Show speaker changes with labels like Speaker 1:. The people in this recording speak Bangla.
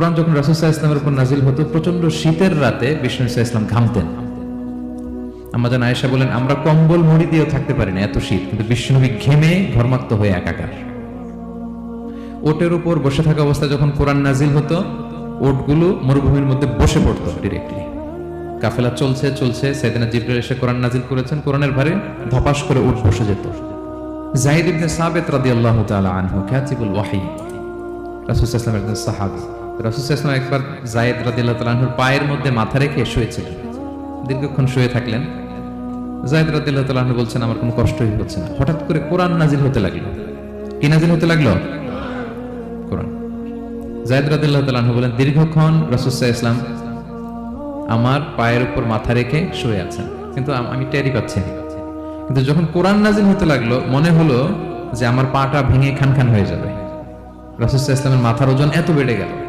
Speaker 1: কোরআন যখন রাসুসাহ ইসলামের উপর নাজিল হতো প্রচণ্ড শীতের রাতে বিষ্ণু ইসা ইসলাম ঘামতেন। আমাদের আয়েশা বলেন, আমরা কম্বল মুড়ি দিয়েও থাকতে পারি না এত শীত, কিন্তু বিষ্ণুনবী ঘেমে ঘর্মাক্ত হয়ে একাকার। ওটের উপর বসে থাকা অবস্থায় যখন কোরআন নাজিল হতো, ওটগুলো মরুভূমির মধ্যে বসে পড়তো ডিরেক্টলি কাফেলা চলছে চলছে সেদিনা জিব্রাইল এসে কোরআন নাজিল করেছেন, কোরআনের ভারে ধপাস করে উঠ বসে যেত। জাহিদ ইবনে সাবেত রাদিয়াল্লাহু তাআলা আনহু কাতিবুল ওয়াহি, রাসূল সাল্লাল্লাহু আলাইহি ওয়াসাল্লামের সাহাবী। রাসূল সাল্লাল্লাহু একবার জায়েদ রাদিয়াল্লাহু তাআলা আনহুর পায়ের মধ্যে মাথা রেখে শুয়েছিলেন। দীর্ঘক্ষণ শুয়ে থাকলেন। জায়েদ রাদিয়াল্লাহু তাআলা বলছেন, আমার কোনো কষ্টই হচ্ছে না। হঠাৎ করে কোরআন নাজিল হতে লাগল। কি নাজিল হতে লাগল? কোরআন। জায়দ রাদিল্লাহ তালাহ বলেন, দীর্ঘক্ষণ রসুসা ইসলাম আমার পায়ের উপর মাথা রেখে শুয়ে আছেন। কিন্তু আমি টেরি পাচ্ছি কিন্তু যখন কোরআন নাজিল হতে লাগল, মনে হলো যে আমার পাটা ভেঙে খান খান হয়ে যাবে। রসুসা ইসলামের মাথার ওজন এত বেড়ে গেল।